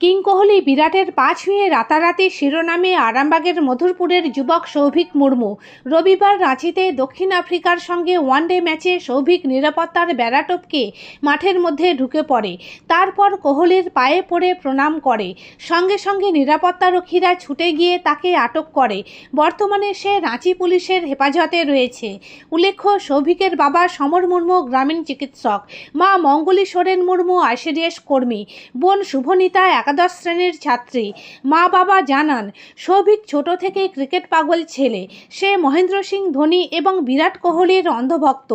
King Kohli বিরাটের পা ছুঁয়ে রাতারাতি শিরোনামে আরামবাগের মধুরপুরের যুবক সৌভিক মুর্মু। রবিবার রাঁচিতে দক্ষিণ আফ্রিকার সঙ্গে ওয়ানডে ম্যাচে সৌভিক নিরাপত্তার বেড়া টপকে মাঠের মধ্যে ঢুকে পড়ে। তারপর কোহলির পায়ে পড়ে প্রণাম করে। সঙ্গে সঙ্গে নিরাপত্তারক্ষীরা ছুটে গিয়ে তাকে আটক করে। বর্তমানে সে রাঁচি পুলিশের হেফাজতে রয়েছে। উল্লেখ্য, সৌভিকের বাবা সমর মুর্মু গ্রামীণ চিকিৎসক। মা মঙ্গলী সোরেন মুর্মু আইসিডিএস কর্মী। বোন শুভনিতা শুভনীতা একাদশ শ্রেণির ছাত্রী। মা বাবা জানান, সৌভিক ছোট থেকেই ক্রিকেট পাগল ছেলে। সে মহেন্দ্র সিং ধোনি এবং বিরাট কোহলির অন্ধভক্ত।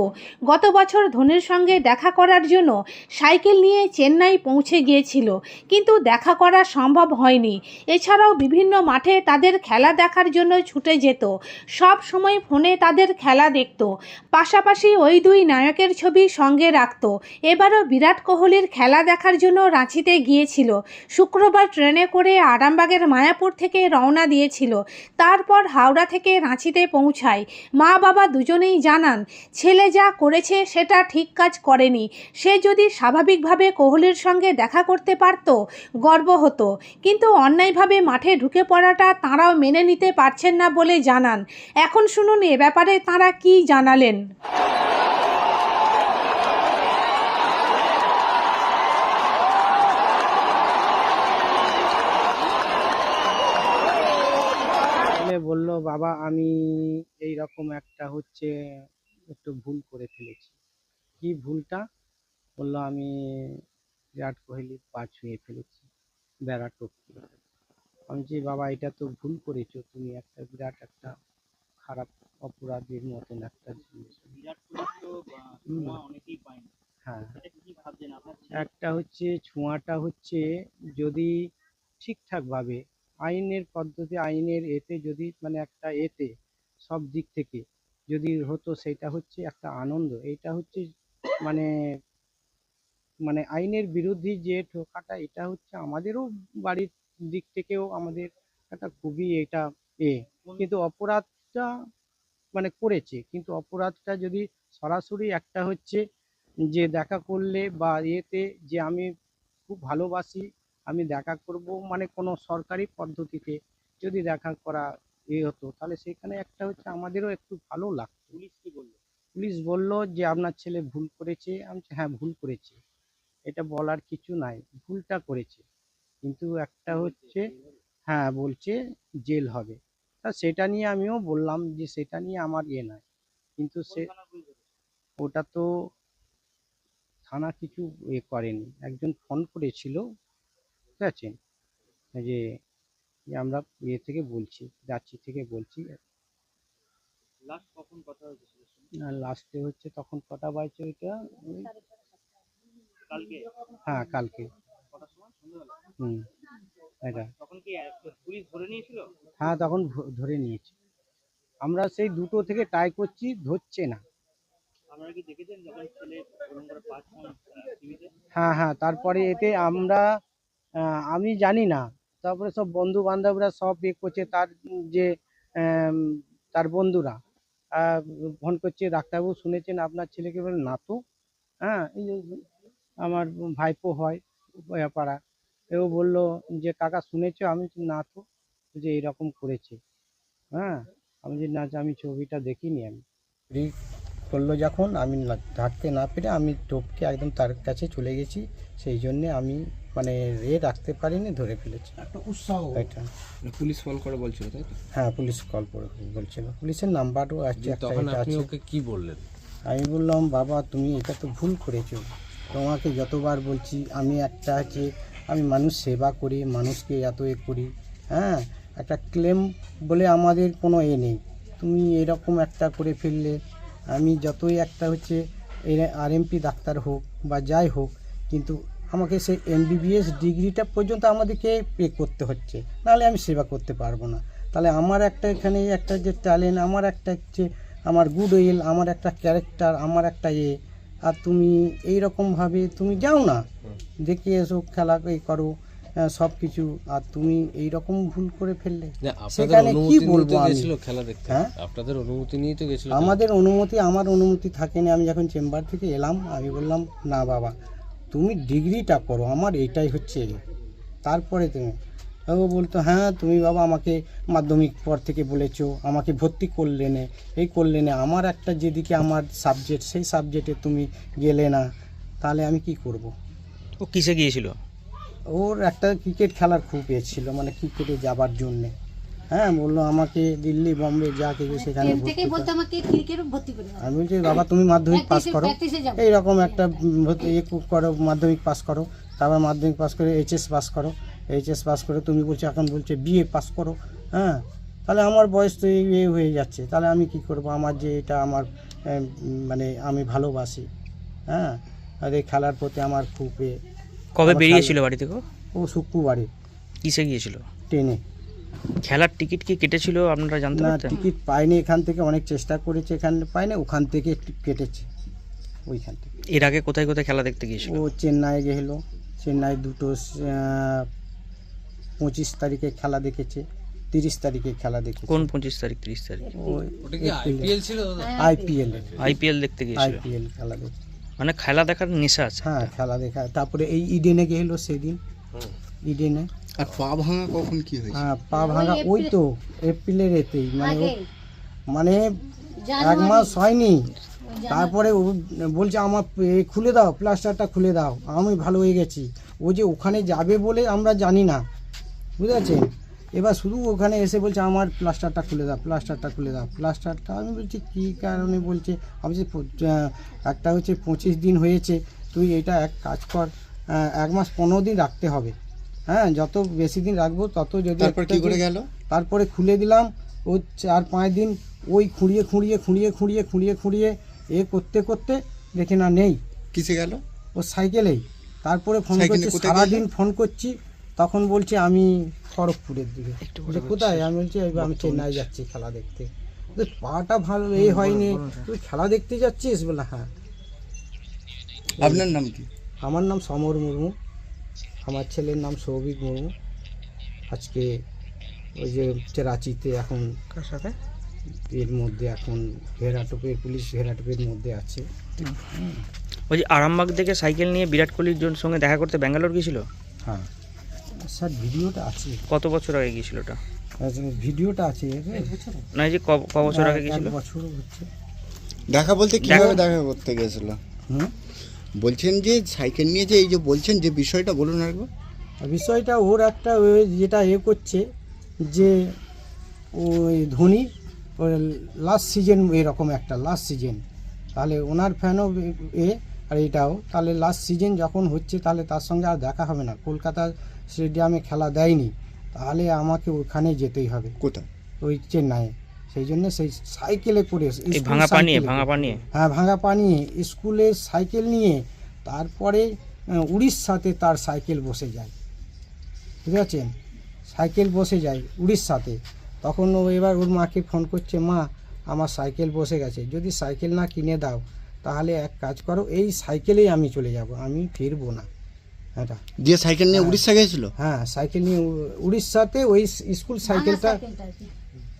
গত বছর ধোনির সঙ্গে দেখা করার জন্য সাইকেল নিয়ে চেন্নাই পৌঁছে গিয়েছিল, কিন্তু দেখা করা সম্ভব হয়নি। এছাড়াও বিভিন্ন মাঠে তাদের খেলা দেখার জন্য ছুটে যেত। সব সময় ফোনে তাদের খেলা দেখত। পাশাপাশি ওই দুই নায়কের ছবি সঙ্গে রাখত। এবারও বিরাট কোহলির খেলা দেখার জন্য রাঁচিতে গিয়েছিল। শুক্রবার ট্রেনে করে আরামবাগের মায়াপুর থেকে রওনা দিয়েছিল। তারপর হাওড়া থেকে রাঁচিতে পৌঁছায়। মা বাবা দুজনেই জানান, ছেলে যা করেছে সেটা ঠিক কাজ করেনি। সে যদি স্বাভাবিকভাবে কোহলির সঙ্গে দেখা করতে পারত, গর্ব হতো। কিন্তু অন্যায়ভাবে মাঠে ঢুকে পড়াটা তাঁরাও মেনে নিতে পারছেন না বলে জানান। এখন শুনুন এ ব্যাপারে তাঁরা কি জানালেন? বলল বাবা আমি এই রকম একটা হচ্ছে একটু ভুল করে ফেলেছি। কি ভুলটা? বলল আমি বিরাট কোহলির পা ছুঁয়ে ফেলেছি বেড়া টপকে। আমি যে বাবা এটা তো ভুল করেছ তুমি একটা বিরাট একটা খারাপ অপরাধীর মতন একটা জিনিস। হ্যাঁ। একটা হচ্ছে ছোঁয়াটা হচ্ছে যদি ঠিকঠাকভাবে আইনের পদ্ধতি, আইনের এতে যদি মানে একটা এতে সব দিক থেকে যদি হতো সেটা হচ্ছে একটা আনন্দ। এইটা হচ্ছে মানে মানে আইনের বিরোধী যে ঠোকাটা, এটা হচ্ছে আমাদেরও বাড়ির দিক থেকেও আমাদের একটা খুবই এটা এ। কিন্তু অপরাধটা মানে করেছে, কিন্তু অপরাধটা যদি সরাসরি একটা হচ্ছে যে দেখা করলে বা ইয়েতে যে আমি খুব ভালোবাসি আমি দেখা করব মানে কোনো সরকারি পদ্ধতিতে যদি দেখা করা এ হতো তাহলে সেখানে একটা হচ্ছে আমাদেরও একটু ভালো লাগতো। পুলিশ কি বলল? পুলিশ বলল যে আপনার ছেলে ভুল করেছে। আমি হ্যাঁ ভুল করেছে। এটা বলার কিছু নাই ভুলটা করেছে। কিন্তু একটা হচ্ছে হ্যাঁ বলছে জেল হবে। তা সেটা নিয়ে আমিও বললাম যে সেটা নিয়ে আমার ইয়ে নাই। কিন্তু সে? ওটা তো থানা কিছু এ করেনি। একজন ফোন করেছিল ঠিক আছে? যে আমরা ইয়ে থেকে বলছি যাচ্ছি থেকে বলছি। লাস্ট কখন কথা হয়েছে ছেলের লাস্টে হচ্ছে তখন কটা বাজছে ওইটা? কালকে? হ্যাঁ কালকে। হুম এটা। তখন কি পুলিশ ধরে নিয়েছিল? হ্যাঁ তখন ধরে নিয়েছে। আমরা সেই দুটো থেকে ট্রাই করছি ধরছে না। আপনারা কি দেখেছেন যখন ছেলে ওরকম করে পাঁচ টিভিতে? হ্যাঁ হ্যাঁ তারপরে এতে আমরা আমি জানি না। তারপরে সব বন্ধু বান্ধবরা সব ইয়ে করছে, তার যে তার বন্ধুরা। ফোন করছে, ডাক্তারবাবু শুনেছেন, আপনার ছেলেকে বলে, না হ্যাঁ আমার ভাইপো হয় পাড়া এও বলল যে, কাকা শুনেছো? আমি না তো। যে, এরকম করেছে। হ্যাঁ আমি যে না, আমি ছবিটা দেখিনি আমি। করল যখন, আমি থাকতে না পেরে আমি টোপকে একদম তার কাছে চলে গেছি। সেই জন্যে আমি মানে রে রাখতে পারিনি ধরে ফেলেছি। একটা উৎসাহ। এটা। পুলিশ ফোন করে বলছিল তাই তো? হ্যাঁ পুলিশ কল করে বলছিল। পুলিশের নাম্বারও আছে তখন আপনি ওকে কি বললেন? আমি বললাম বাবা তুমি এটা তো ভুল করেছ। তোমাকে যতবার বলছি আমি একটা আছে আমি মানুষ সেবা করি মানুষকে এত এ করি হ্যাঁ? একটা ক্লেম বলে আমাদের কোনো এ নেই। তুমি এরকম একটা করে ফেললে। আমি যতই একটা হচ্ছে আরএমপি ডাক্তার হোক বা যাই হোক কিন্তু আমাকে সেই এমবিবিএস ডিগ্রিটা পর্যন্ত আমাদেরকে পে করতে হচ্ছে। নাহলে আমি সেবা করতে পারব না। তাহলে আমার একটা এখানে একটা যে ট্যালেন্ট আমার একটা হচ্ছে আমার গুড উইল আমার একটা ক্যারেক্টার আমার একটা এ আর তুমি এই রকমভাবে তুমি যাও না। দেখে এসো খেলা এই করো সব কিছু আর তুমি এই রকম ভুল করে ফেললে সেখানে কি বলব খেলা দেখতে। হ্যাঁ? আপনাদের অনুমতি নিয়েই তো গেছিল আমাদের অনুমতি আমার অনুমতি থাকেনি। আমি যখন চেম্বার থেকে এলাম আমি বললাম না বাবা তুমি ডিগ্রিটা করো আমার এইটাই হচ্ছে। তারপরে তুমি ও বলতো হ্যাঁ তুমি বাবা আমাকে মাধ্যমিক পর থেকে বলেছ আমাকে ভর্তি করলে নে। এই করলে না আমার একটা যেদিকে আমার সাবজেক্ট সেই সাবজেক্টে তুমি গেলে না তাহলে আমি কি করব। ও কিসে গিয়েছিল? ওর একটা ক্রিকেট খেলার খুব ইয়ে ছিল মানে ক্রিকেটে যাবার জন্যে। হ্যাঁ বলল আমাকে দিল্লি বম্বে যা কিছু সেখানে ভর্তি থেকেই বলতে কর। আমাকে ক্রিকেট ভর্তি করে দাও। আমি বলছি বাবা তুমি মাধ্যমিক পাস করো। এইরকম একটা ভর্তি- ইয়ে করো মাধ্যমিক পাস করো। তারপর মাধ্যমিক পাস করে এইচএস পাস করো। এইচএস পাস করে তুমি বলছো এখন বলছে বিএ পাস করো। হ্যাঁ তাহলে আমার বয়স তো এই এ হয়ে যাচ্ছে। তাহলে আমি কি করব? আমার যে এটা আমার মানে আমি ভালোবাসি। হ্যাঁ আর এই খেলার প্রতি আমার খুব এ কবে বেরিয়েছিল বাড়ি থেকে? ও? ও শুক্রবারে। কিসে গিয়েছিল? ট্রেনে। খেলার টিকিট কি কেটেছিল আপনারা জানতে না পারতেন? টিকিট পাইনি এখান থেকে অনেক চেষ্টা করেছে এখানে পাইনি ওখান থেকে কেটেছে ওইখান থেকে। এর আগে কোথায় কোথায় খেলা দেখতে গিয়েছিল? ও চেন্নাই গেল চেন্নাই দুটো পঁচিশ তারিখে খেলা দেখেছে তিরিশ তারিখে খেলা দেখে কোন পঁচিশ তারিখ তিরিশ তারিখ? আইপিএল আইপিএল দেখতে গিয়েছিল। আইপিএল খেলা দেখে। মানে খেলা দেখার নেশা আছে? হ্যাঁ খেলা দেখা তারপরে এই ইডেনে গেল সেদিন। ইডেনে। আর পা ভাঙা কখন কি হয়েছে? হ্যাঁ পা ভাঙা ওই তো এপ্রিলের এতেই মানে ও মানে এক মাস হয়নি। তারপরে ও বলছে আমার এ খুলে দাও প্লাস্টারটা খুলে দাও আমি ভালো হয়ে গেছি। ও যে ওখানে যাবে বলে আমরা জানি না বুঝতে পারছেন এবার শুধু ওখানে এসে বলছে আমার প্লাস্টারটা খুলে দাও প্লাস্টারটা খুলে দাও প্লাস্টারটা। আমি বলছি কী কারণে? বলছে আমি বলছি "প- আহ, একটা হচ্ছে পঁচিশ দিন হয়েছে তুই এটা এক কাজ কর এক মাস পনেরো দিন রাখতে হবে। হ্যাঁ যত বেশি দিন রাখব তত যদি তারপর কি করে গেল? তারপরে খুলে দিলাম ও চার পাঁচ দিন ওই খুঁড়িয়ে খুঁড়িয়ে খুঁড়িয়ে খুঁড়িয়ে খুঁড়িয়ে খুঁড়িয়ে এ করতে করতে দেখি না নেই। কিসে গেল? ও সাইকেলেই। তারপরে ফোন করছি সারাদিন ফোন করছি তখন বলছি আমি খড়গপুরের দিকে। কোথায়? আমি বলছি "এই আমি চেন্নাই যাচ্ছি খেলা দেখতে। পাটা ভালো এই হয়নি। তুই খেলা দেখতে যাচ্ছিস? বলে হ্যাঁ। আপনার নাম কি? আমার নাম সমর মুর্মু। আমার ছেলের নাম সৌভিক মুর্মু। আজকে ওই যে হচ্ছে রাঁচিতে এখন কার সাথে? এর মধ্যে এখন ভেরাটোপের পুলিশ ভেরাটোপের মধ্যে আছে। ওই যে আরামবাগ থেকে সাইকেল নিয়ে বিরাট কোহলির জন- সঙ্গে দেখা করতে ব্যাঙ্গালোর গিয়েছিল? হ্যাঁ। স্যার ভিডিওটা আছে। কত বছর আগে গিয়েছিল ওটা? আচ্ছা, ভিডিওটা আছে। না এই যে ক- ক বছর আগে গিয়েছিল? বছরও হচ্ছে। দেখা বলতে কীভাবে দেখা করতে গেছিল হুম? বলছেন যে সাইকেল নিয়ে যে এই যে বলছেন যে বিষয়টা বলুন একবার। বিষয়টা ওর একটা ওই যেটা এ করছে যে ওই ধোনি লাস্ট সিজন এরকম একটা লাস্ট সিজন তাহলে ওনার ফ্যানও এ আর এটাও। তাহলে লাস্ট সিজন যখন হচ্ছে তাহলে তার সঙ্গে আর দেখা হবে না। কলকাতা স্টেডিয়ামে খেলা দেয়নি। তাহলে আমাকে ওখানে যেতেই হবে। কোথায়? ওই চেন্নাইয়ে। সেই জন্য সেই সাইকেলে করে ভাঙা পা নিয়ে সাইকেলে ভাঙা করে। পা নিয়ে হ্যাঁ ভাঙা পানি স্কুলে সাইকেল নিয়ে তারপরে উড়িষ্যাতে তার সাইকেল বসে যায়। ঠিক পারছেন সাইকেল বসে যায় উড়িষ্যাতে। তখন ও এবার ওর মাকে ফোন করছে মা আমার সাইকেল বসে গেছে। যদি সাইকেল না কিনে দাও তাহলে এক কাজ করো এই সাইকেলেই আমি চলে যাব। আমি ফিরবো না। এটা দিয়ে সাইকেল নিয়ে উড়িষ্যা গেছিল? হ্যাঁ সাইকেল নিয়ে উড়িষ্যাতে ওই স্কুল সাইকেলটা।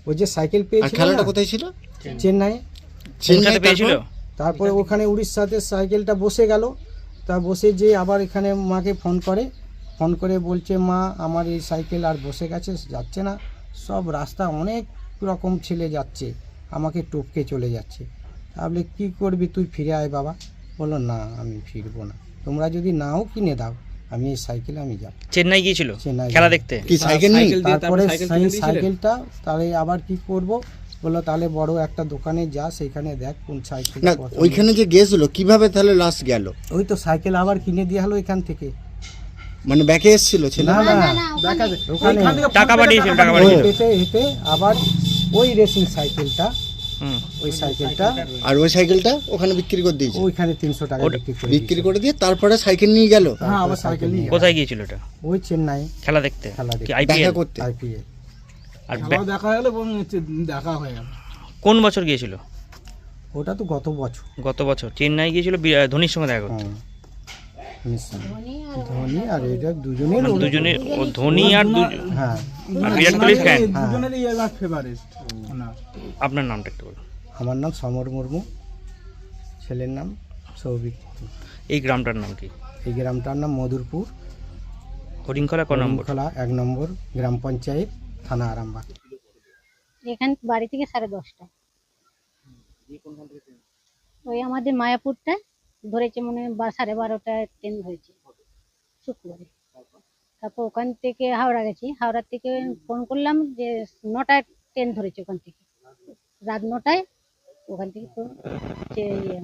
ওই যে সাইকেল পেয়েছিল খেলাটা কোথায় ছিল? চেন্নাই। চেন্নাই পেয়েছিল? তারপরে ওখানে উড়িষ্যাতে সাইকেলটা বসে গেল। তা বসে যে আবার এখানে মাকে ফোন করে। ফোন করে বলছে মা আমার এই সাইকেল আর বসে গেছে যাচ্ছে না। সব রাস্তা অনেক রকম ছেলে যাচ্ছে আমাকে টপকে চলে যাচ্ছে। তাহলে কি করবি? তুই ফিরে আয় বাবা। বলো না আমি ফিরবো না। তোমরা যদি নাও কিনে দাও। আমি এই সাইকেলে আমি যাব। চেন্নাই গিয়েছিল? চেন্নাই খেলা দেখতে? কি সাইকেল নেই তারপরে সেই সাইকেলটা তাহলে আবার কি করব? বলল তাহলে বড় একটা দোকানে যা সেখানে দেখ কোন সাইকেল না ওইখানে যে গেছিল কীভাবে তাহলে লাস্ট গেল? ওই তো সাইকেল আবার কিনে দিয়ে হলো এখান থেকে। মানে ব্যাকে এসেছিল ছেলে? না না, না না, না, ওখানে- টাকা পাঠিয়েছিল টাকা পাঠিয়েছিল। হেঁটে আবার ওই রেসিং সাইকেলটা ওই সাইকেলটা। আর ওই সাইকেলটা ওখানে বিক্রি করে দিয়েছে? ওইখানে তিনশো টাকা বিক্রি করে বিক্রি করে দিয়ে তারপরে সাইকেল নিয়ে গেল? হ্যাঁ আবার সাইকেল নিয়ে কোথায় গিয়েছিল এটা ওই চেন্নাই। খেলা দেখতে? খেলা কি দেখতে। আইপিএল? দেখা করতে। আইপিএল। আর দেখা গেলে দেখা হয়ে গেল। কোন বছর গিয়েছিল? ওটা তো গত বছর। গত বছর। চেন্নাই গিয়েছিল ধোনির সঙ্গে দেখা করতে। ধোনি আর এটা দুজনের মানে ধোনি আর হ্যাঁ। আর বিরাট কোহলির ফ্যান দুজনেরই এবার ফেভারিট আপনার নামটা একটু বলুন। আমার নাম সমর মুর্মু। ছেলের নাম সৌভিক। এই গ্রামটার নাম কি? এই গ্রামটার নাম মধুরপুর। হরিণখলা ক নম্বর? খোলা এক নম্বর গ্রাম পঞ্চায়েত থানা আরামবাগ। এখান বাড়ি থেকে সাড়ে দশটা ওই আমাদের মায়াপুরটা ধরেছে মনে বা সাড়ে বারোটায় ট্রেন ধরেছে শুক্রবারে। তারপর ওখান থেকে হাওড়া গেছি। হাওড়া থেকে ফোন করলাম যে নটায় ট্রেন ধরেছে ওখান থেকে। রাত নটায় ওখান থেকে তো যে ইয়ে,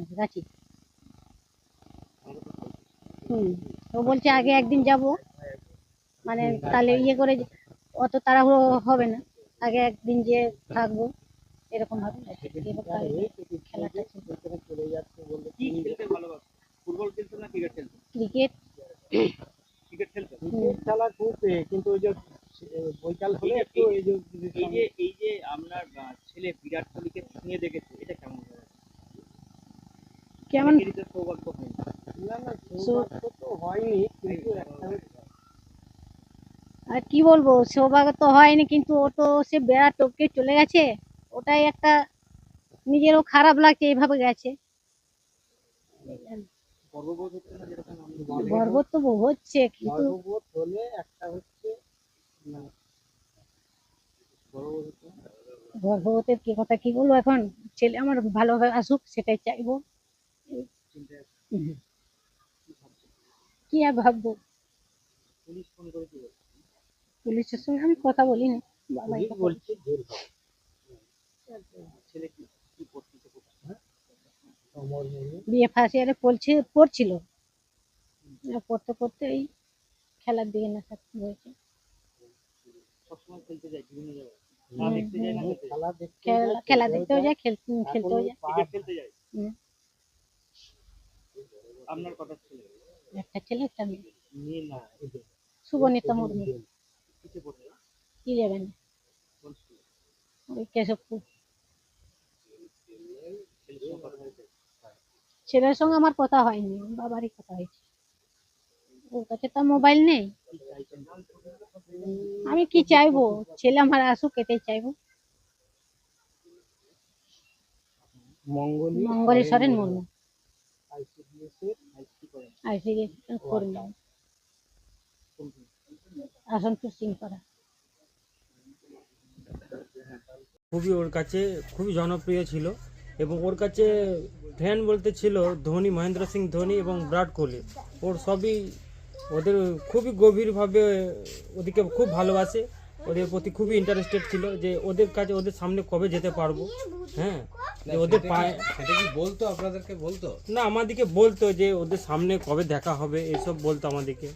হুম ও বলছে আগে একদিন যাব। মানে তাহলে ইয়ে করে অত তাড়াহুড়ো হবে না। আগে একদিন যে থাকব। এরকম ভাবে ছিল। কি খেলতে ভালোবাসো? ফুটবল খেলতে না ক্রিকেট খেলতে ক্রিকেট। ক্রিকেট খেলতে খেলা খুব কিন্তু ওই যে বৈকাল হলে একটু এই যে এই যে এই যে আপনার ছেলে বিরাট কোহলিকে ছুঁয়ে দেখেছে এটা কেমন? কেমন? সৌভাগ্য হয়নি। না না সৌভাগ্য তো হয়নি কিন্তু আর কি বলব সৌভাগ্য তো হয়নি কিন্তু ও তো সে বেড়া টপকে চলে গেছে। ওটাই একটা নিজেরও খারাপ লাগছে এইভাবে গেছে গর্ববোধ হচ্ছে না যেরকম আমি গর্ব তো হচ্ছে কিন্তু মানে। গর্ভবতীর কি কথা কি বলব এখন ছেলে আমার ভালোভাবে আসুক সেটাই চাইব কি আর ভাববো? পুলিশের সঙ্গে আমি কথা বলিনি বলছে যে ছেলে কি কি পড়তেছে কোথায়? অমর মুর্মু বিয়ে ফার্স্ট ইয়ারে পড়ছে পড়ছিল। পড়তে পড়তে এই খেলার দিকে হয়েছে। না যায় খেলা দেখতেও যায়। খেলতেও যায়। ক্রিকেট খেলতে যায়? হুম। আপনার কথা ছেলে? একটা ছেলে একটা মেয়ে। না মুর্মু। ইলেভেন। ওই কেশবপুর। ছেলের সঙ্গে আমার কথা হয়নি বাবারই কথা হয়েছে। ওর কাছে তো মোবাইল নেই। আমি কি চাইব? ছেলে আমার আসুক এটাই চাইব। মঙ্গলী মঙ্গলী সরেন মুর্মু। আইসিডিএস কর্মী। করা। খুবই ওর কাছে খুবই জনপ্রিয় ছিল এবং ওর কাছে ফ্যান বলতে ছিল ধোনি মহেন্দ্র সিং ধোনি এবং বিরাট কোহলি। ওর সবই ওদের খুবই গভীরভাবে ওদেরকে খুব ভালোবাসে। ওদের প্রতি খুবই ইন্টারেস্টেড ছিল যে ওদের কাছে ওদের সামনে কবে যেতে পারব। হ্যাঁ যে ওদের পায়ে সেটা কি বলতো আপনাদেরকে? বলতো? না আমাদেরকে বলতো যে ওদের সামনে কবে দেখা হবে এইসব বলতো আমাদেরকে।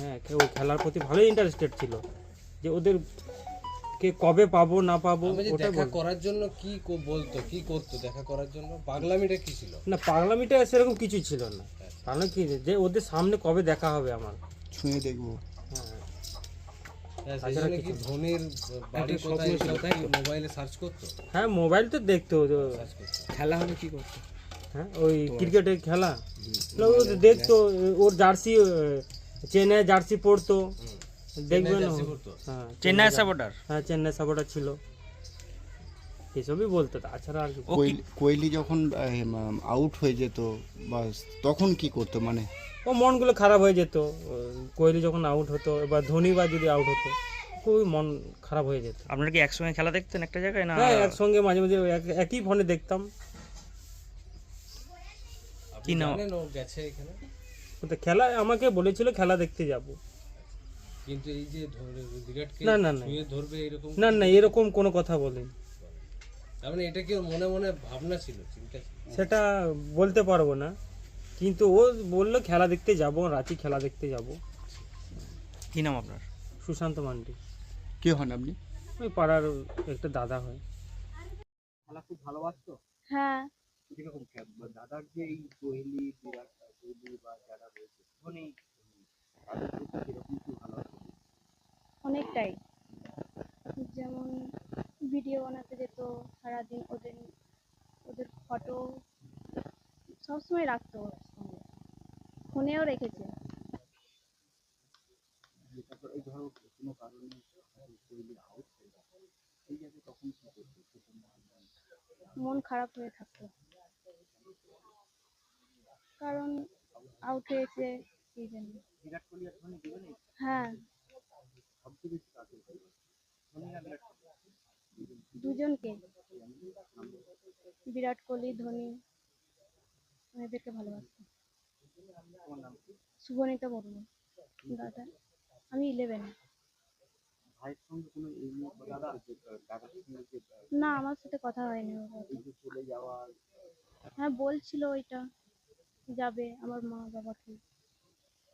হ্যাঁ ও খেলার প্রতি ভালোই ইন্টারেস্টেড ছিল। যে ওদের কে কবে পাবো না পাবো ওটা দেখা করার জন্য কি বলতো কি করতো দেখা করার জন্য? পাগলামিটা কি ছিল? না পাগলামিটা সেরকম কিছু ছিল না। তাহলে কি যে ওদের সামনে কবে দেখা হবে আমার? ছুঁয়ে দেখব। হ্যাঁ হ্যাঁ? মোবাইলে সার্চ করতো? হ্যাঁ মোবাইল তো দেখতো খেলা হলে কি করতো? হ্যাঁ ওই ক্রিকেটের খেলা। না, ও তো দেখতো ওর জার্সি চেন্নাই জার্সি পরতো। দেখবেন হ্যাঁ চেন্নাই সাপোর্টার হ্যাঁ চেন্নাই সাপোর্টার ছিল। এসবই বলতো তাছাড়া আর কি কোহলি যখন আউট হয়ে যেত বা তখন কি করতো মানে? ও মনগুলো খারাপ হয়ে যেত। কোহলি যখন আউট হতো এবার ধোনি বা যদি আউট হতো খুবই মন খারাপ হয়ে যেত। আপনারা কি একসঙ্গে খেলা দেখতেন একটা জায়গায় না হ্যাঁ একসঙ্গে মাঝে মাঝে এক- একই ফোনে দেখতাম। আপনি নাম? গেছে এখানে? খেলা আমাকে বলেছিল খেলা দেখতে যাব। কিন্তু এই যে ধরে- বিরাটকে না, না, না। ধরবে এরকম না না এরকম কোনো কথা বলেনি। তার মানে এটা কি মনে মনে ভাবনা ছিল চিন্তা সেটা বলতে পারব না। কিন্তু ও বলল খেলা দেখতে যাব রাঁচি খেলা দেখতে যাব। কি নাম আপনার? সুশান্ত মান্ডি। কে হন আপনি? ওই পাড়ার একটা দাদা হয়। খেলা খুব ভালোবাসতো? হ্যাঁ। কীরকম দাদার যে এই কোহলি বিরাট কোহলি বা যারা রয়েছে ধোনি তাদের প্রতি কীরকম কি ভালোবাসতো অনেকটাই। যেমন ভিডিও বানাতে যেত সারাদিন ওদের ওদের ফটো সবসময় রাখতো সঙ্গে। ফোনেও রেখেছে। মন খারাপ হয়ে থাকতো। কারণ আউট হয়েছে। বিরাট কোহলি ধোনি হ্যাঁ। দুজনকে। বিরাট কোহলি, ধোনি, এদেরকে ভালোবাসি। সুবনিতা মুর্মু দাদা। আমি ইলেভেন না, আমার সাথে কথা হয়নি হ্যাঁ বলছিল ওইটা। যাবে আমার মা বাবাকে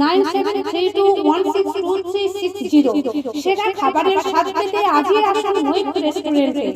nine seven three two one six two three six zero. সেরা খাবারের স্বাদ পেতে আজই আসুন মৈত্র রেস্টুরেন্টে।